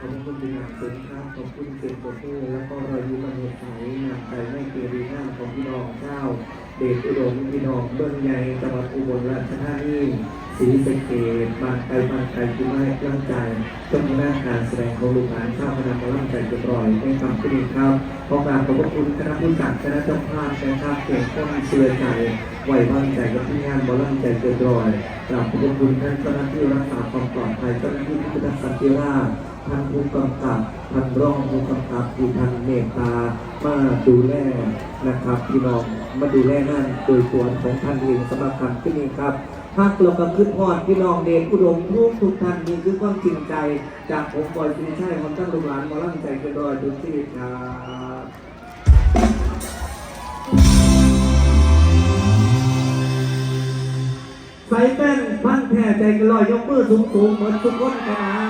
ขอบคุณดีงามสุนทรขอบคุณเสียงปรบมือแล้วก็รอยยิ้นอันสดใสนำไปให้เกียรติหน้าของพี่น้องเจ้า เดชอุดมพี่น้องเบื้องใหญ่จังหวัดอุบลราชธานีศรีสะเกษบ้านไปลบ้านไปลที่ไม่ร่างใจ จนหน้าการแสดงของลูกหลานชาวคณะกำลังใจเรียบร้อยในคำพิธีครับขอกราบขอบพระคุณคณะผู้จัดคณะเจ้าภาพนะครับเก่งต้นเชื่อใจไว้วางใจกับที่งานบอลลังใจเรียบร้อยกราบขอบพระคุณท่านเจ้าหน้าที่รักษาความปลอดภัยเจ้าหน้าที่พิทักษ์สันติราษฎร์ท่านผู้กำกับท่านรองผู้กำกับที่ท่านเมตตามาดูแลนะครับพี่น้องมาดูแลงานโดยส่วนของท่านเองสำหรับคำที่นี้ครับ ภาคเราก็ขึ้นพอดพี่น้องเดชอุดมทุกทุกท่านนี่คือความจริงใจ จากผมบอยสิริชัยของตั้งลูกหลานมาลั่งใจกันดอยดุสิตครับใส่แป้นพันแผ่ใจกันลอยยกมือสูงสูงๆเหมือนทุกคนกันนะ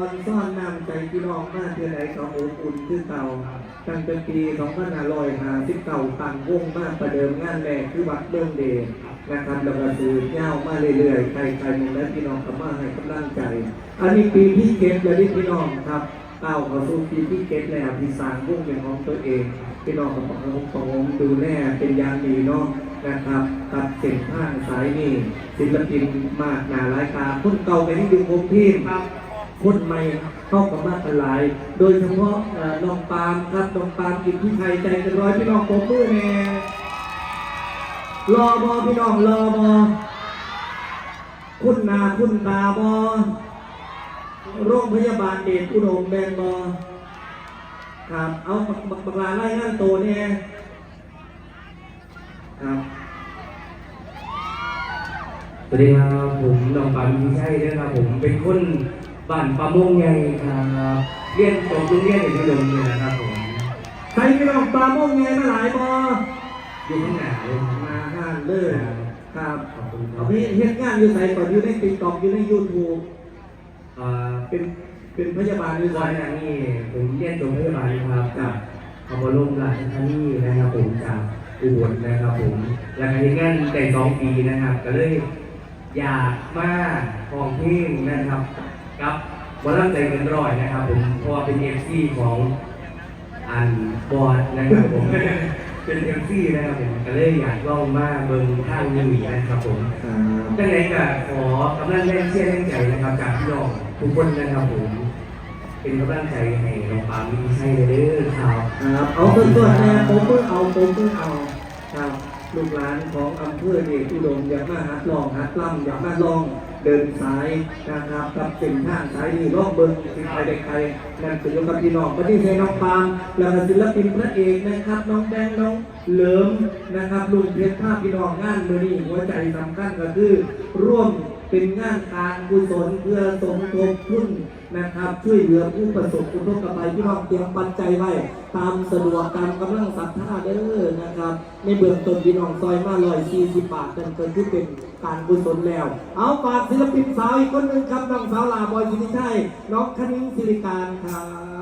อนซ่อนนำใจพี่น้องมาเทือไหนเขาอบอุ่นขึ้นเตาตั้งแต่ปี2559ตั้งวงมาประเดิมงานแรกคือวัดเบิ้งเดชนะครับแล้วก็สืบเย้ามาเรื่อยๆใครใครมึงและพี่น้องก็มาให้กำลังใจ อันนี้ปีที่เก็บแล้วพี่น้องครับเต้าเขาสู่ปีที่เก็บแล้วที่สร้างวงเป็นของตัวเองพี่น้องกับของของดูแลเป็นอยางดีเนาะนะครับกับเส้นทาสายนี้ศิลปินมากหนาหลายตาคนเก่าไปที่อยู่คงที่ครับ คนใหม่เข้ากับมากกันหลาย โดยเฉพาะน้องปาล์มครับน้องปาล์มกินที่ไทยใจกันร้อยพี่น้องโปรมือแน่รอบอพี่น้องรอบอคุณนาคุณตาบอโรงพยาบาลเดชอุดมแบนบอครับเอาบักบักบักลาไล่งานโตเนี่ยครับสวัสดีครับผมน้องปานมีชัยนะครับผมเป็นคน บ้านปะมงใหญ่ครับเรียนจบโรงเรียนเอกชนนี่นะครับผมใครพี่น้องปลาโมงไงมาหลายบออยู่ข้างหน้าเลยมาห้านเลยครับขอบคุณครัเอาบพี่เฮ็ดงานอยู่ไหนก่อนอยู่ในติ๊กต็อกอยู่ในยูทูบอ่าเป็นเป็นพยาบาลอยู่ไหนวันนั้นนี่ผมเรียนจบพยาบาลครับจากพบรมราชธานีนะครับผมจากอุบลนะครับผมแล้วก็เรียนงานแต่สองปีนะครับ ก็เลยอยากมาของเพลงนะครับ กับวอลลัมใจเกินร้อยนะครับผมเพราะว่าเป็นเอฟซีของอันบอดนะครับผม เป็นเอฟซีนะครับผมก็เลยอยากลองมาเบิ่งทางนี้นะครับผมครับดังนั้นก็ขอกำลังแรงเชียร์แรงใจนะครับ จากพี่น้องทุกคนนะครับผม เป็นกำลังใจให้น้องปาล์มมีใช่เลยเด้อครับครับเอาเพื่อนเพื่อนแน่ผมเพื่อเอาผมเพื่อเอาครับลูกหลานของอำเภอเดชอุดมอยากมาหัดลองหัดล่ำอยากมาลอง เดินสายนะครับกับเส้นทางสายนี่ลองเบิ้งสิใครได้ใครนั่นคือโยกับพี่น้องก็ที่เสธน้องปามแล้วก็ศิลปินพระเอกนะครับ น้องแบงค์น้องเหลิมนะครับลุงเพชรภาพพี่น้องงานมือนี้หัวใจสำคัญก็คือ ร่วมเป็นงานการกุศลเพื่อสมทบทุน นะครับ ช่วยเหลือผู้ประสบอุทกภัยพี่น้องเตรียมปัจจัยไว้ ตามสะดวกตามกำลังศรัทธาเด้อนะครับ ในเบื้องต้นพี่น้องซอยมาลอยสี่สิบบาทนั่นคนที่เป็นการกุศลแล้ว เอาฝากศิลปินสาวอีกคนหนึ่งครับน้องสาวลาบอยสิริชัยน้องคณิ้งศิริการครับ